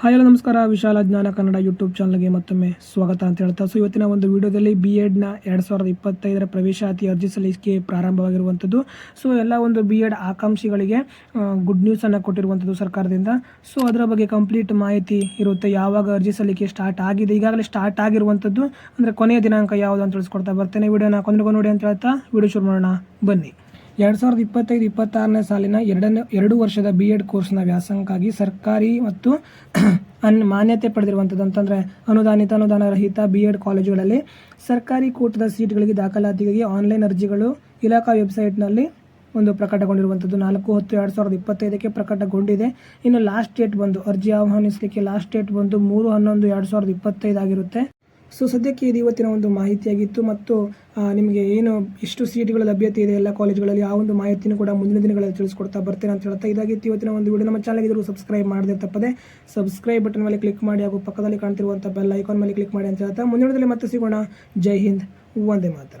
Hi ಎಲ್ಲ ನಮಸ್ಕಾರ. ವಿಶಾಲ ಜ್ಞಾನ ಕನ್ನಡ ಯೂಟ್ಯೂಬ್ ಚಾನಲ್ಗೆ ಮತ್ತೊಮ್ಮೆ ಸ್ವಾಗತ ಅಂತ ಹೇಳ್ತಾ ಸೊ ಇವತ್ತಿನ ಒಂದು ವಿಡಿಯೋದಲ್ಲಿ ಬಿ ಎಡ್ನ ಎರಡು ಸಾವಿರದ ಇಪ್ಪತ್ತೈದರ ಪ್ರವೇಶಾತಿ ಅರ್ಜಿ ಸಲ್ಲಿಕೆ ಪ್ರಾರಂಭವಾಗಿರುವಂಥದ್ದು. ಸೊ ಎಲ್ಲ ಒಂದು ಬಿ ಎಡ್ ಆಕಾಂಕ್ಷಿಗಳಿಗೆ ಗುಡ್ ನ್ಯೂಸನ್ನು ಕೊಟ್ಟಿರುವಂಥದ್ದು ಸರ್ಕಾರದಿಂದ. ಸೊ ಅದರ ಬಗ್ಗೆ ಕಂಪ್ಲೀಟ್ ಮಾಹಿತಿ ಇರುತ್ತೆ. ಯಾವಾಗ ಅರ್ಜಿ ಸಲ್ಲಿಕೆ ಸ್ಟಾರ್ಟ್ ಆಗಿದೆ, ಈಗಾಗಲೇ ಸ್ಟಾರ್ಟ್ ಆಗಿರುವಂಥದ್ದು. ಅಂದರೆ ಕೊನೆಯ ದಿನಾಂಕ ಯಾವುದು ಅಂತ ತಿಳಿಸ್ಕೊಡ್ತಾ ಬರ್ತೇನೆ. ವಿಡಿಯೋನ ಕೊನೆಗೂ ನೋಡಿ ಅಂತ ಹೇಳ್ತಾ, ವಿಡಿಯೋ ಶುರು ಮಾಡೋಣ. ಬನ್ನಿ. ಎರಡು ಸಾವಿರದ ಇಪ್ಪತ್ತೈದು, ಇಪ್ಪತ್ತಾರನೇ ಸಾಲಿನ ಎರಡನೇ, ಎರಡು ವರ್ಷದ ಬಿ ಎಡ್ ಕೋರ್ಸ್ನ ವ್ಯಾಸಂಗಕ್ಕಾಗಿ ಸರ್ಕಾರಿ ಮತ್ತು ಅನ್, ಮಾನ್ಯತೆ ಪಡೆದಿರುವಂಥದ್ದು ಅಂತಂದರೆ ಅನುದಾನಿತ ಅನುದಾನ ರಹಿತ ಬಿ ಎಡ್ ಕಾಲೇಜುಗಳಲ್ಲಿ ಸರ್ಕಾರಿ ಕೂಟದ ಸೀಟ್ಗಳಿಗೆ ದಾಖಲಾತಿಗಾಗಿ ಆನ್ಲೈನ್ ಅರ್ಜಿಗಳು ಇಲಾಖಾ ವೆಬ್ಸೈಟ್ನಲ್ಲಿ ಒಂದು ಪ್ರಕಟಗೊಂಡಿರುವಂಥದ್ದು. ನಾಲ್ಕು ಹತ್ತು ಎರಡು ಸಾವಿರದ ಇಪ್ಪತ್ತೈದಕ್ಕೆ ಪ್ರಕಟಗೊಂಡಿದೆ. ಇನ್ನು ಲಾಸ್ಟ್ ಡೇಟ್ ಬಂದು, ಅರ್ಜಿ ಆಹ್ವಾನಿಸಲಿಕ್ಕೆ ಲಾಸ್ಟ್ ಡೇಟ್ ಬಂದು ಮೂರು ಹನ್ನೊಂದು ಎರಡು ಸಾವಿರದ ಇಪ್ಪತ್ತೈದು ಆಗಿರುತ್ತೆ. ಸೊ ಸದ್ಯಕ್ಕೆ ಇದು ಇವತ್ತಿನ ಒಂದು ಮಾಹಿತಿಯಾಗಿತ್ತು ಮತ್ತು ನಿಮಗೆ ಏನು, ಎಷ್ಟು ಸೀಟ್ಗಳ ಲಭ್ಯತೆ ಇದೆ ಎಲ್ಲ ಕಾಲೇಜುಗಳಲ್ಲಿ, ಆ ಒಂದು ಮಾಹಿತಿನೂ ಕೂಡ ಮುಂದಿನ ದಿನಗಳಲ್ಲಿ ತಿಳಿಸ್ಕೊಡ್ತಾ ಬರ್ತೇನೆ ಅಂತ ಹೇಳ್ತಾ ಇದಾಗಿತ್ತು ಇವತ್ತಿನ ಒಂದು ವಿಡಿಯೋ, ನಮ್ಮ ಚಾನಲ್ಗೆ ಇದ್ರು ಸಬ್ಸ್ಕ್ರೈಬ್ ಮಾಡದೆ ತಪ್ಪದೆ, ಸಬ್ಸ್ಕ್ರೈಬ್ ಬಟನ್ ಮೇಲೆ ಕ್ಲಿಕ್ ಮಾಡಿ ಹಾಗೂ ಪಕ್ಕದಲ್ಲಿ ಕಾಣ್ತಿರುವಂಥ ಬೆಲ್ ಐಕಾನ್ ಮೇಲೆ ಕ್ಲಿಕ್ ಮಾಡಿ ಅಂತ ಹೇಳ್ತಾ ಮುಂದಿನ ದಿನದಲ್ಲಿ ಮತ್ತೆ ಸಿಗೋಣ. ಜೈ ಹಿಂದ್ ಒಂದೇ ಮಾತರಂ.